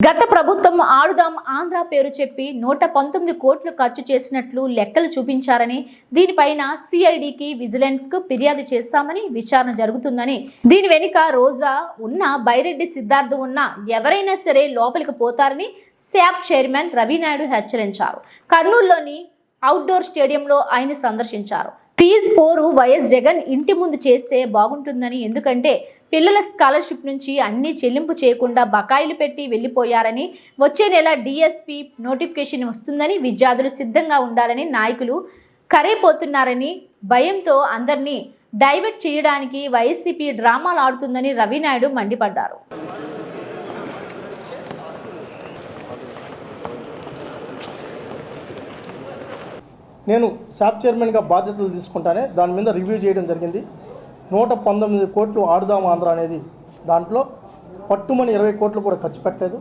గత ప్రభుత్వం ఆడుదాం ఆంధ్ర పేరు చెప్పి నూట పంతొమ్మిది కోట్లు ఖర్చు చేసినట్లు లెక్కలు చూపించారని దీనిపైన సిఐడికి విజిలెన్స్కు ఫిర్యాదు చేస్తామని విచారణ జరుగుతుందని. దీని వెనుక రోజా ఉన్న బైరెడ్డి సిద్ధార్థ ఉన్న ఎవరైనా సరే లోపలికి పోతారని శాప్ చైర్మన్ రవినాయుడు హెచ్చరించారు. కర్నూలులోని అవుట్డోర్ స్టేడియంలో ఆయన సందర్శించారు. ఫీజ్ పోరు వైఎస్ జగన్ ఇంటి ముందు చేస్తే బాగుంటుందని ఎందుకంటే పిల్లల స్కాలర్షిప్ నుంచి అన్ని చెల్లింపు చేయకుండా బకాయిలు పెట్టి వెళ్ళిపోయారని వచ్చే నెల డిఎస్పి నోటిఫికేషన్ వస్తుందని విద్యార్థులు సిద్ధంగా ఉండాలని నాయకులు కరైపోతున్నారని భయంతో అందరినీ డైవర్ట్ చేయడానికి వైసీపీ డ్రామాలు ఆడుతుందని రవినాయుడు మండిపడ్డారు. నేను శాప్ చైర్మన్గా బాధ్యతలు తీసుకుంటానే దాని మీద రివ్యూ చేయడం జరిగింది. నూట పంతొమ్మిది కోట్లు ఆడుదాం ఆంధ్ర అనేది దాంట్లో పట్టుమని ఇరవై కోట్లు కూడా ఖర్చు పెట్టలేదు.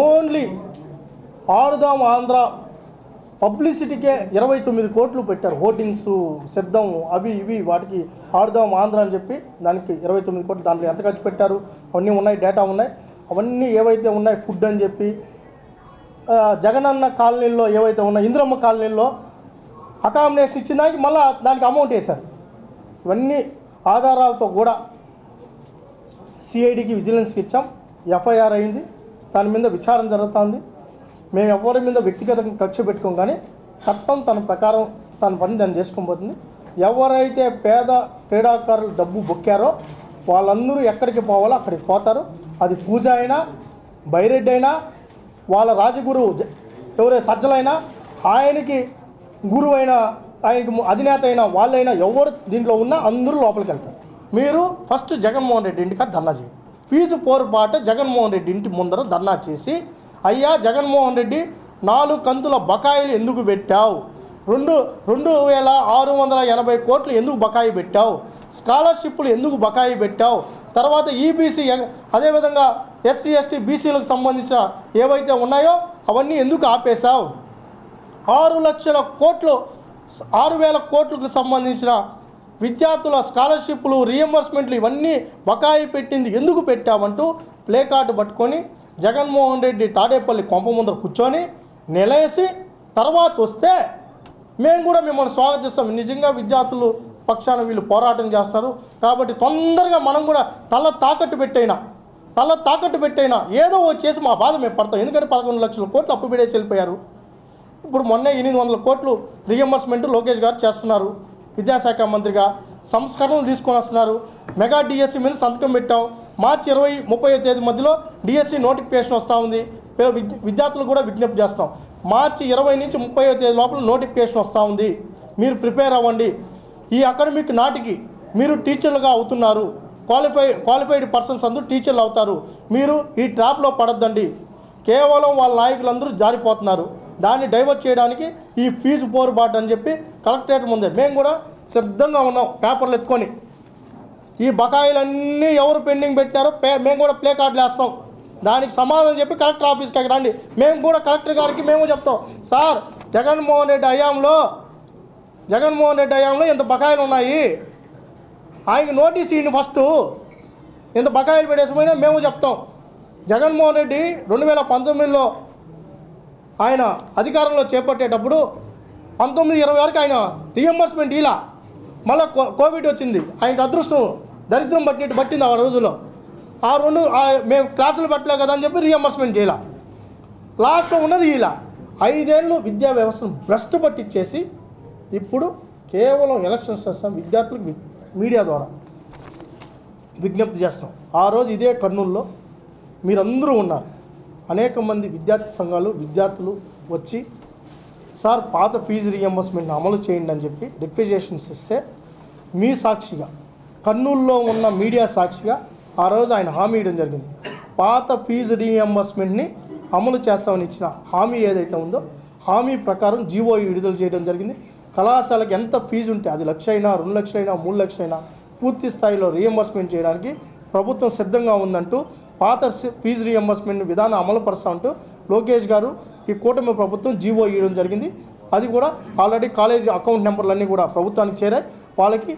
ఓన్లీ ఆడుదాం ఆంధ్ర పబ్లిసిటీకే ఇరవై తొమ్మిది కోట్లు పెట్టారు. హోర్డింగ్స్ సిద్ధం అవి ఇవి వాటికి ఆడుదాం ఆంధ్ర అని చెప్పి దానికి ఇరవై తొమ్మిది కోట్లు దాంట్లో ఎంత ఖర్చు పెట్టారు? అవన్నీ ఉన్నాయి డేటా ఉన్నాయి. అవన్నీ ఏవైతే ఉన్నాయి? ఫుడ్ అని చెప్పి జగనన్న కాలనీల్లో ఏవైతే ఉన్నాయో? ఇంద్రమ్మ కాలనీల్లో అకామిడేషన్ ఇచ్చిన దానికి మళ్ళీ దానికి అమౌంట్ వేశారు. ఇవన్నీ ఆధారాలతో కూడా సిఐడికి విజిలెన్స్కి ఇచ్చాం. ఎఫ్ఐఆర్ అయింది. దాని మీద విచారణ జరుగుతుంది. మేము ఎవరి మీద వ్యక్తిగతంగా ఖర్చు పెట్టుకోం కానీ చట్టం తన ప్రకారం తన పని దాన్ని చేసుకోబోతుంది ఎవరైతే పేద క్రీడాకారులు డబ్బు బొక్కారో వాళ్ళందరూ ఎక్కడికి పోవాలో అక్కడికి పోతారు. అది పూజ అయినా బైరెడ్డి అయినా వాళ్ళ రాజగురువు ఎవరే సజ్జలైనా ఆయనకి గురువైన ఆయనకి అధినేత అయినా వాళ్ళైనా ఎవరు దీంట్లో ఉన్నా అందరూ లోపలికి వెళ్తారు. మీరు ఫస్ట్ జగన్మోహన్ రెడ్డి ఇంటికి ధర్నా చేయండి. ఫీజు పోరుపాటు జగన్మోహన్ రెడ్డి ఇంటి ముందర ధర్నా చేసి అయ్యా జగన్మోహన్ రెడ్డి నాలుగు కంతుల బకాయిలు ఎందుకు పెట్టావు? రెండు రెండు వేల ఆరు వందల ఎనభై కోట్లు ఎందుకు బకాయి పెట్టావు? స్కాలర్షిప్లు ఎందుకు బకాయి పెట్టావు? తర్వాత ఈబీసీ అదేవిధంగా ఎస్సీ ఎస్టీ బీసీలకు సంబంధించిన ఏవైతే ఉన్నాయో అవన్నీ ఎందుకు ఆపేశావు? ఆరు లక్షల కోట్లు ఆరు వేల కోట్లకు సంబంధించిన విద్యార్థుల స్కాలర్షిప్లు రియంబర్స్మెంట్లు ఇవన్నీ బకాయి పెట్టింది. ఎందుకు పెట్టామంటూ ప్లే కార్డు పట్టుకొని జగన్మోహన్ రెడ్డి తాడేపల్లి కొంప ముందర కూర్చొని నిలేసి తర్వాత వస్తే మేము కూడా మిమ్మల్ని స్వాగతిస్తాం. నిజంగా విద్యార్థులు పక్షాన వీళ్ళు పోరాటం చేస్తారు. కాబట్టి తొందరగా మనం కూడా తల తాకట్టు పెట్టైనా తల తాకట్టు పెట్టైనా ఏదో ఒకటి చేసి మా బాధ మేము పడతాం. ఎందుకంటే పదకొండు లక్షల కోట్లు అప్పు పెడేసి వెళ్ళిపోయారు. ఇప్పుడు మొన్నే ఎనిమిది వందల కోట్లు రియంబర్స్మెంట్ లోకేష్ గారు చేస్తున్నారు. విద్యాశాఖ మంత్రిగా సంస్కరణలు తీసుకొని వస్తున్నారు. మెగా డిఎస్సి మీద సంతకం పెట్టాం. మార్చి ఇరవై ముప్పై తేదీ మధ్యలో డిఎస్సి నోటిఫికేషన్ వస్తూ ఉంది. విద్యార్థులు కూడా విజ్ఞప్తి చేస్తాం. మార్చి ఇరవై నుంచి ముప్పై తేదీ లోపల నోటిఫికేషన్ వస్తూ ఉంది. మీరు ప్రిపేర్ అవ్వండి. ఈ అకాడమిక్ నాటికి మీరు టీచర్లుగా అవుతున్నారు. క్వాలిఫై క్వాలిఫైడ్ పర్సన్స్ అందరూ టీచర్లు అవుతారు. మీరు ఈ ట్రాప్లో పడద్దండి. కేవలం వాళ్ళ నాయకులందరూ జారిపోతున్నారు. దాన్ని డైవర్ట్ చేయడానికి ఈ ఫీజు పోరుబాటు అని చెప్పి కలెక్టరేట్ ముందే మేము కూడా సిద్ధంగా ఉన్నాం పేపర్లు ఎత్తుకొని. ఈ బకాయిలన్నీ ఎవరు పెండింగ్ పెట్టారో పే మేము కూడా ప్లే కార్డులు వేస్తాం. దానికి సమాధానం చెప్పి కలెక్టర్ ఆఫీస్కి అక్కడ రండి. మేము కూడా కలెక్టర్ గారికి మేము చెప్తాం. సార్ జగన్మోహన్ రెడ్డి హయాంలో జగన్మోహన్ రెడ్డి హయాంలో ఇంత బకాయిలు ఉన్నాయి. ఆయనకి నోటీస్ ఇవ్వండి ఫస్ట్. ఇంత బకాయిలు పెట్టేసిపోయినా మేము చెప్తాం. జగన్మోహన్ రెడ్డి రెండు వేల పంతొమ్మిదిలో ఆయన అధికారంలో చేపట్టేటప్పుడు పంతొమ్మిది ఇరవై వరకు ఆయన రియంబర్స్మెంట్ ఇలా. మళ్ళీ కోవిడ్ వచ్చింది. ఆయనకు అదృష్టం దరిద్రం పట్టినట్టు పట్టింది ఆ రోజుల్లో. ఆ రెండు మేము క్లాసులు పెట్టలే కదా అని చెప్పి రియంబర్స్మెంట్ చేయాల. లాస్ట్లో ఉన్నది ఇలా. ఐదేళ్ళు విద్యా వ్యవస్థను భ్రష్టు పట్టించేసి ఇప్పుడు కేవలం ఎలక్షన్స్ చేస్తాం విద్యార్థులకు మీడియా ద్వారా విజ్ఞప్తి చేస్తున్నాం. ఆ రోజు ఇదే కర్నూలులో మీరందరూ ఉన్నారు. అనేక మంది విద్యార్థి సంఘాలు విద్యార్థులు వచ్చి సార్ పాత ఫీజు రియంబర్స్మెంట్ అమలు చేయండి అని చెప్పి రిక్వెజేషన్స్ ఇస్తే మీ సాక్షిగా కర్నూలులో ఉన్న మీడియా సాక్షిగా ఆ రోజు ఆయన హామీ ఇవ్వడం జరిగింది. పాత ఫీజు రీఎంబర్స్మెంట్ని అమలు చేస్తామని ఇచ్చిన హామీ ఏదైతే ఉందో హామీ ప్రకారం జీవో విడుదల చేయడం జరిగింది. కళాశాలకు ఎంత ఫీజు ఉంటే అది లక్ష అయినా రెండు లక్షలైనా మూడు లక్షలైనా పూర్తి స్థాయిలో రీఎంబర్స్మెంట్ చేయడానికి ప్రభుత్వం సిద్ధంగా ఉందంటూ పాత ఫీజు రియంబర్స్మెంట్ విధానం అమలు లోకేష్ గారు ఈ కూటమి ప్రభుత్వం జీవో ఇవ్వడం జరిగింది. అది కూడా ఆల్రెడీ కాలేజీ అకౌంట్ నెంబర్లన్నీ కూడా ప్రభుత్వానికి చేరాయి. వాళ్ళకి